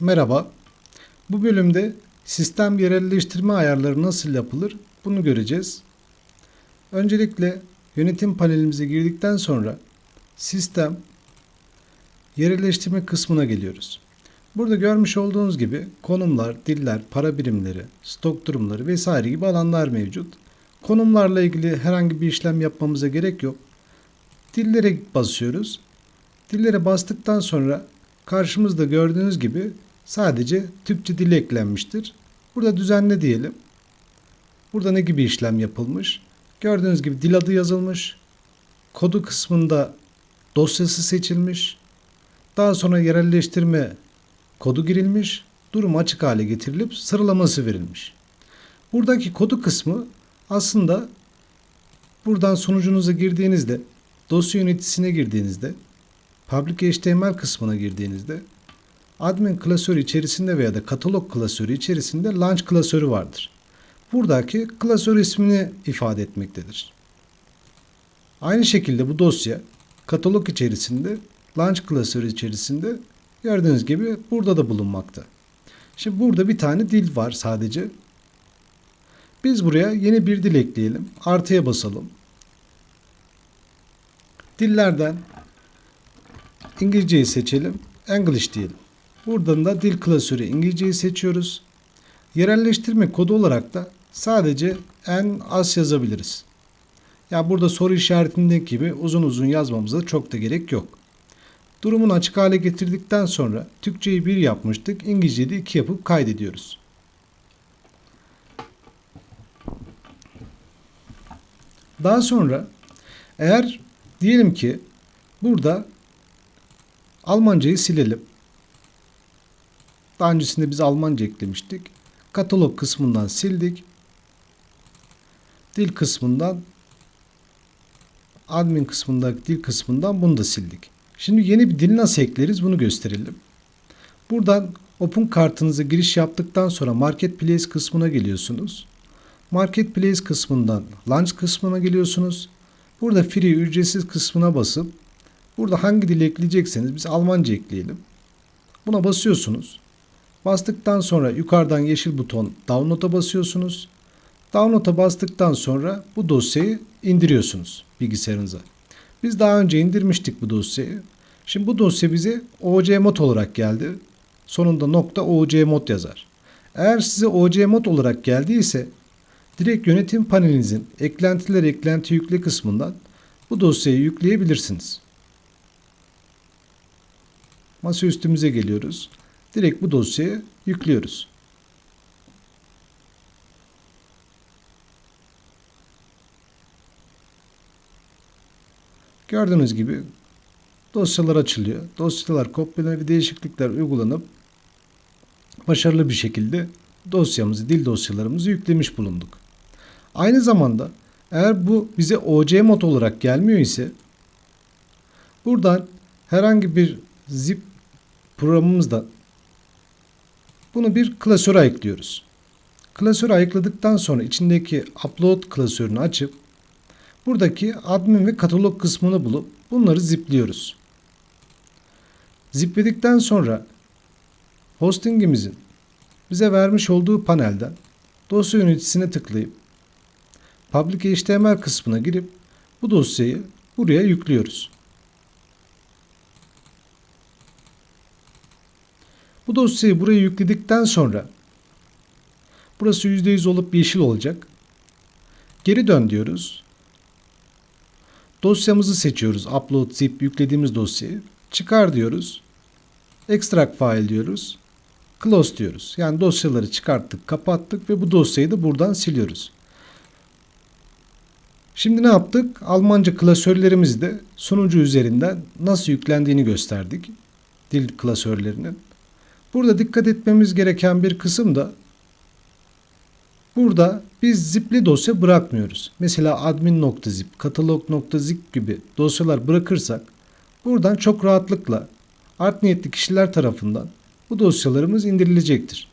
Merhaba. Bu bölümde sistem yerelleştirme ayarları nasıl yapılır bunu göreceğiz. Öncelikle yönetim panelimize girdikten sonra sistem yerelleştirme kısmına geliyoruz. Burada görmüş olduğunuz gibi konumlar, diller, para birimleri, stok durumları vesaire gibi alanlar mevcut. Konumlarla ilgili herhangi bir işlem yapmamıza gerek yok. Dillere basıyoruz. Dillere bastıktan sonra karşımızda gördüğünüz gibi sadece Türkçe dili eklenmiştir. Burada düzenle diyelim. Burada ne gibi işlem yapılmış? Gördüğünüz gibi dil adı yazılmış. Kodu kısmında dosyası seçilmiş. Daha sonra yerelleştirme kodu girilmiş. Durum açık hale getirilip sıralaması verilmiş. Buradaki kodu kısmı aslında buradan sonucunuza girdiğinizde dosya yöneticisine girdiğinizde Public HTML kısmına girdiğinizde admin klasörü içerisinde veya da katalog klasörü içerisinde launch klasörü vardır. Buradaki klasör ismini ifade etmektedir. Aynı şekilde bu dosya katalog içerisinde launch klasörü içerisinde gördüğünüz gibi burada da bulunmakta. Şimdi burada bir tane dil var sadece. Biz buraya yeni bir dil ekleyelim. Artıya basalım. Dillerden İngilizceyi seçelim. English diyelim. Buradan da dil klasörü İngilizceyi seçiyoruz. Yerelleştirme kodu olarak da sadece en az yazabiliriz. Ya yani burada soru işaretindeki gibi uzun uzun yazmamıza çok da gerek yok. Durumun açık hale getirdikten sonra Türkçeyi 1 yapmıştık. İngilizceyi de 2 yapıp kaydediyoruz. Daha sonra eğer diyelim ki burada Almancayı silelim. Daha öncesinde biz Almanca eklemiştik. Katalog kısmından sildik. Dil kısmından admin kısmındaki dil kısmından bunu da sildik. Şimdi yeni bir dil nasıl ekleriz bunu gösterelim. Buradan Open kartınıza giriş yaptıktan sonra Marketplace kısmına geliyorsunuz. Marketplace kısmından Launch kısmına geliyorsunuz. Burada Free ücretsiz kısmına basıp burada hangi dili ekleyecekseniz biz Almanca ekleyelim. Buna basıyorsunuz. Bastıktan sonra yukarıdan yeşil buton Download'a basıyorsunuz. Download'a bastıktan sonra bu dosyayı indiriyorsunuz bilgisayarınıza. Biz daha önce indirmiştik bu dosyayı. Şimdi bu dosya bize OCMod olarak geldi. Sonunda nokta OCMod yazar. Eğer size OCMod olarak geldiyse direkt yönetim panelinizin eklentiler eklenti yükle kısmından bu dosyayı yükleyebilirsiniz. Masaüstümüze geliyoruz. Direkt bu dosyayı yüklüyoruz. Gördüğünüz gibi dosyalar açılıyor. Dosyalar kopyalanıp ve değişiklikler uygulanıp başarılı bir şekilde dosyamızı, dil dosyalarımızı yüklemiş bulunduk. Aynı zamanda eğer bu bize OC mod olarak gelmiyor ise buradan herhangi bir zip programımızda bunu bir klasöre ekliyoruz. Klasörü ayıkladıktan sonra içindeki upload klasörünü açıp buradaki admin ve katalog kısmını bulup bunları zipliyoruz. Zipledikten sonra hostingimizin bize vermiş olduğu panelden dosya yöneticisine tıklayıp Public HTML kısmına girip bu dosyayı buraya yüklüyoruz. Bu dosyayı buraya yükledikten sonra burası %100 olup yeşil olacak. Geri dön diyoruz. Dosyamızı seçiyoruz. Upload zip yüklediğimiz dosyayı. Çıkar diyoruz. Extract file diyoruz. Close diyoruz. Yani dosyaları çıkarttık, kapattık ve bu dosyayı da buradan siliyoruz. Şimdi ne yaptık? Almanca klasörlerimizde sunucu üzerinden nasıl yüklendiğini gösterdik. Dil klasörlerinin. Burada dikkat etmemiz gereken bir kısım da burada biz zipli dosya bırakmıyoruz. Mesela admin.zip, katalog.zip gibi dosyalar bırakırsak buradan çok rahatlıkla art niyetli kişiler tarafından bu dosyalarımız indirilecektir.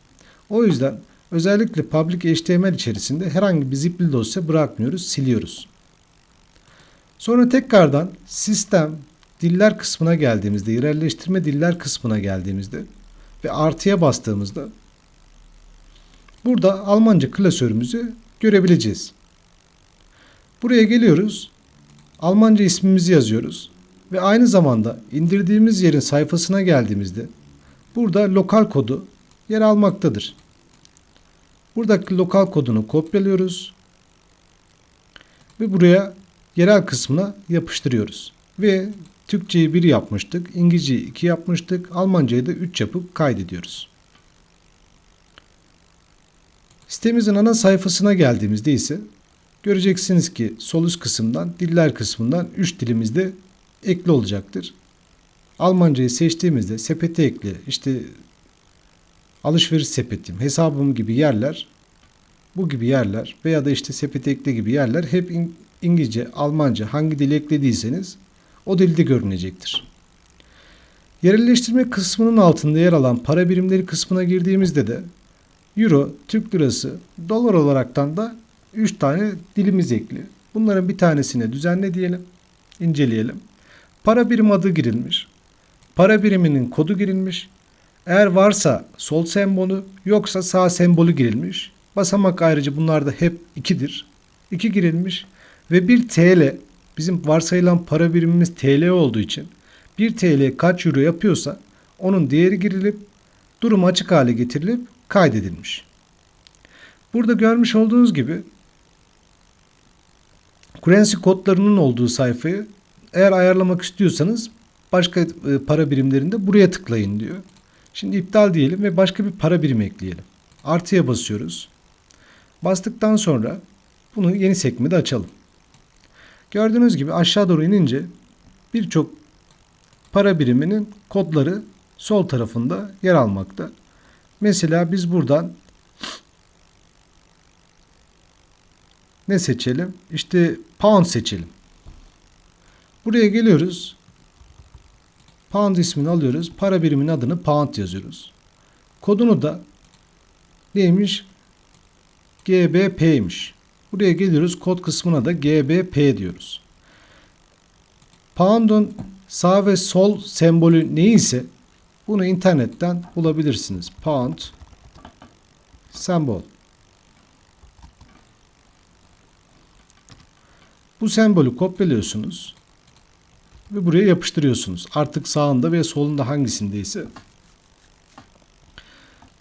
O yüzden Özellikle public HTML içerisinde herhangi bir zipli dosya bırakmıyoruz, siliyoruz. Sonra tekrardan sistem diller kısmına geldiğimizde, yerelleştirme diller kısmına geldiğimizde ve artıya bastığımızda burada Almanca klasörümüzü görebileceğiz. Buraya geliyoruz. Almanca ismimizi yazıyoruz. Ve aynı zamanda indirdiğimiz yerin sayfasına geldiğimizde burada lokal kodu yer almaktadır. Buradaki lokal kodunu kopyalıyoruz. Ve buraya yerel kısmına yapıştırıyoruz. Ve Türkçeyi 1 yapmıştık, İngilizceyi 2 yapmıştık, Almancayı da 3 yapıp kaydediyoruz. Sitemizin ana sayfasına geldiğimizde ise göreceksiniz ki sol üst kısımdan, diller kısmından 3 dilimizde ekli olacaktır. Almancayı seçtiğimizde sepete ekli, işte alışveriş sepetim, hesabım gibi yerler, bu gibi yerler veya da işte sepete ekle gibi yerler hep İngilizce, Almanca hangi dili eklediyseniz o dilde görünecektir. Yerelleştirme kısmının altında yer alan para birimleri kısmına girdiğimizde de Euro, Türk Lirası, dolar olaraktan da 3 tane dilimiz ekli. Bunların bir tanesine düzenle diyelim, inceleyelim. Para birim adı girilmiş. Para biriminin kodu girilmiş. Eğer varsa sol sembolü yoksa sağ sembolü girilmiş. Basamak ayrıca bunlar da hep 2'dir. 2 girilmiş ve 1 TL bizim varsayılan para birimimiz TL olduğu için 1 TL kaç euro yapıyorsa onun değeri girilip durum açık hale getirilip kaydedilmiş. Burada görmüş olduğunuz gibi currency kodlarının olduğu sayfayı eğer ayarlamak istiyorsanız başka e, para birimlerinde buraya tıklayın diyor. Şimdi iptal diyelim ve başka bir para birimi ekleyelim. Artıya basıyoruz. Bastıktan sonra bunu yeni sekmede açalım. Gördüğünüz gibi aşağı doğru inince birçok para biriminin kodları sol tarafında yer almakta. Mesela biz buradan ne seçelim? İşte pound seçelim. Buraya geliyoruz. Pound ismini alıyoruz. Para biriminin adını pound yazıyoruz. Kodunu da neymiş? GBP'ymiş. Buraya geliyoruz. Kod kısmına da GBP diyoruz. Pound'un sağ ve sol sembolü neyse bunu internetten bulabilirsiniz. Pound sembol. Bu sembolü kopyalıyorsunuz ve buraya yapıştırıyorsunuz. Artık sağında ve solunda hangisindeyse.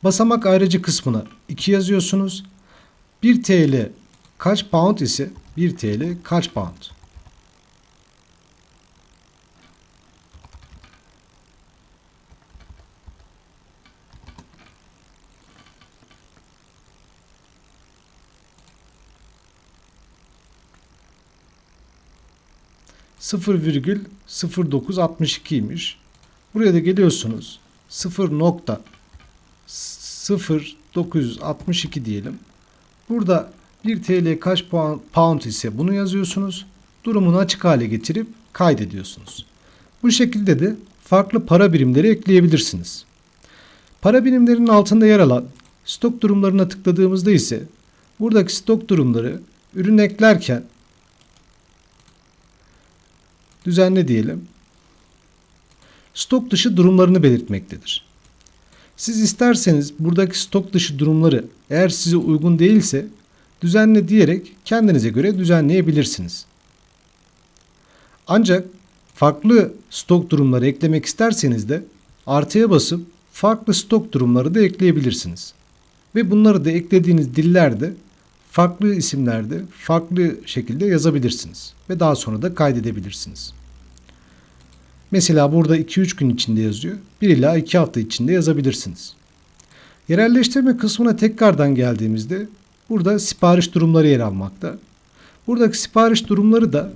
Basamak ayrıcı kısmına 2 yazıyorsunuz. 1 TL kaç pound ise 1 TL kaç pound. Sıfır virgül 0962'ymiş. Buraya da geliyorsunuz. 0.0962 diyelim. Burada 1 TL kaç pound ise bunu yazıyorsunuz. Durumunu açık hale getirip kaydediyorsunuz. Bu şekilde de farklı para birimleri ekleyebilirsiniz. Para birimlerinin altında yer alan stok durumlarına tıkladığımızda ise buradaki stok durumları ürün eklerken düzenle diyelim. Stok dışı durumlarını belirtmektedir. Siz isterseniz buradaki stok dışı durumları eğer size uygun değilse düzenle diyerek kendinize göre düzenleyebilirsiniz. Ancak farklı stok durumları eklemek isterseniz de artıya basıp farklı stok durumları da ekleyebilirsiniz. Ve bunları da eklediğiniz dillerde farklı isimlerde farklı şekilde yazabilirsiniz ve daha sonra da kaydedebilirsiniz. Mesela burada 2-3 gün içinde yazıyor. 1 ila 2 hafta içinde yazabilirsiniz. Yerelleştirme kısmına tekrardan geldiğimizde burada sipariş durumları yer almakta. Buradaki sipariş durumları da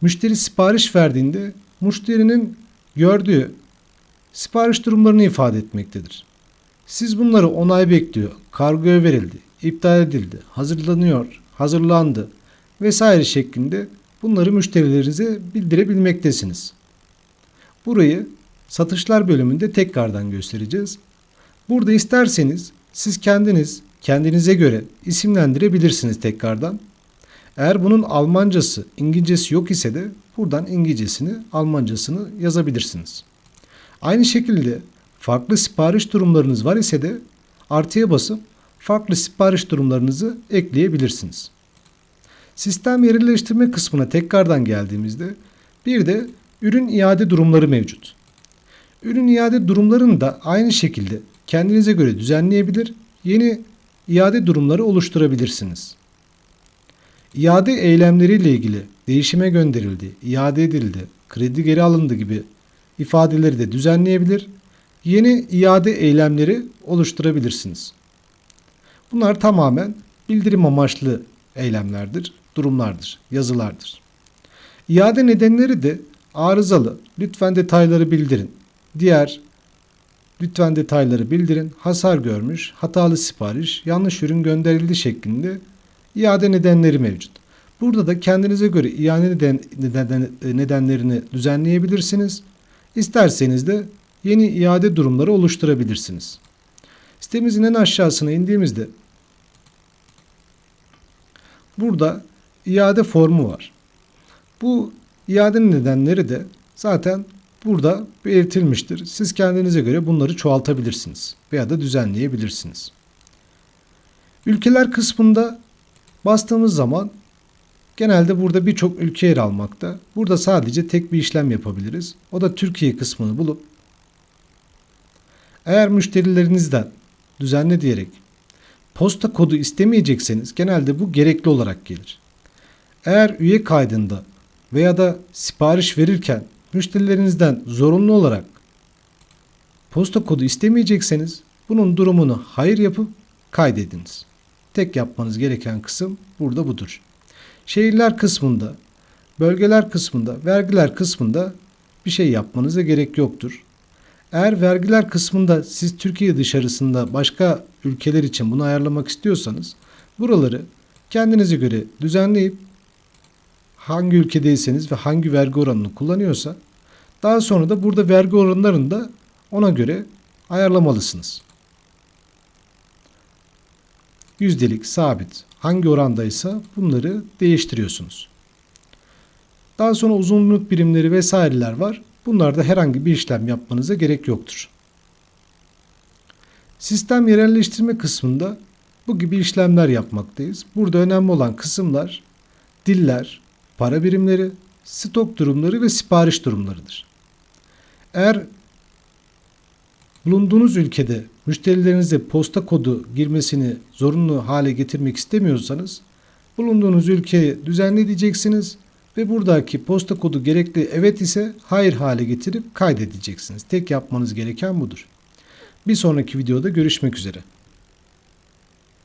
müşteri sipariş verdiğinde müşterinin gördüğü sipariş durumlarını ifade etmektedir. Siz bunları onay bekliyor, kargoya verildi, iptal edildi, hazırlanıyor, hazırlandı vesaire şeklinde bunları müşterilerinize bildirebilmektesiniz. Burayı satışlar bölümünde tekrardan göstereceğiz. Burada isterseniz siz kendiniz kendinize göre isimlendirebilirsiniz tekrardan. Eğer bunun Almancası, İngilizcesi yok ise de buradan İngilizcesini, Almancasını yazabilirsiniz. Aynı şekilde farklı sipariş durumlarınız var ise de artıya basıp farklı sipariş durumlarınızı ekleyebilirsiniz. Sistem yerleştirme kısmına tekrardan geldiğimizde bir de ürün iade durumları mevcut. Ürün iade durumlarını da aynı şekilde kendinize göre düzenleyebilir, yeni iade durumları oluşturabilirsiniz. İade eylemleriyle ilgili değişime gönderildi, iade edildi, kredi geri alındı gibi ifadeleri de düzenleyebilir, yeni iade eylemleri oluşturabilirsiniz. Bunlar tamamen bildirim amaçlı eylemlerdir, durumlardır, yazılardır. İade nedenleri de arızalı, lütfen detayları bildirin. Diğer lütfen detayları bildirin, hasar görmüş, hatalı sipariş, yanlış ürün gönderildi şeklinde iade nedenleri mevcut. Burada da kendinize göre iade neden, neden, nedenlerini düzenleyebilirsiniz. İsterseniz de yeni iade durumları oluşturabilirsiniz. Sitemizin en aşağısına indiğimizde burada iade formu var. Bu iade nedenleri de zaten burada belirtilmiştir. Siz kendinize göre bunları çoğaltabilirsiniz veya da düzenleyebilirsiniz. Ülkeler kısmında bastığımız zaman genelde burada birçok ülke yer almakta. Burada sadece tek bir işlem yapabiliriz. O da Türkiye kısmını bulup eğer müşterilerinizden düzenle diyerek posta kodu istemeyecekseniz genelde bu gerekli olarak gelir. Eğer üye kaydında veya da sipariş verirken müşterilerinizden zorunlu olarak posta kodu istemeyecekseniz bunun durumunu hayır yapıp kaydediniz. Tek yapmanız gereken kısım burada budur. Şehirler kısmında, bölgeler kısmında, vergiler kısmında bir şey yapmanıza gerek yoktur. Eğer vergiler kısmında siz Türkiye dışarısında başka ülkeler için bunu ayarlamak istiyorsanız buraları kendinize göre düzenleyip hangi ülkedeyseniz ve hangi vergi oranını kullanıyorsa daha sonra da burada vergi oranlarını da ona göre ayarlamalısınız. Yüzdelik, sabit hangi orandaysa bunları değiştiriyorsunuz. Daha sonra uzunluk birimleri vesaireler var. Bunlarda herhangi bir işlem yapmanıza gerek yoktur. Sistem yerelleştirme kısmında bu gibi işlemler yapmaktayız. Burada önemli olan kısımlar diller, para birimleri, stok durumları ve sipariş durumlarıdır. Eğer bulunduğunuz ülkede müşterilerinize posta kodu girmesini zorunlu hale getirmek istemiyorsanız bulunduğunuz ülkeyi düzenleyeceksiniz ve buradaki posta kodu gerekli evet ise hayır hale getirip kaydedeceksiniz. Tek yapmanız gereken budur. Bir sonraki videoda görüşmek üzere.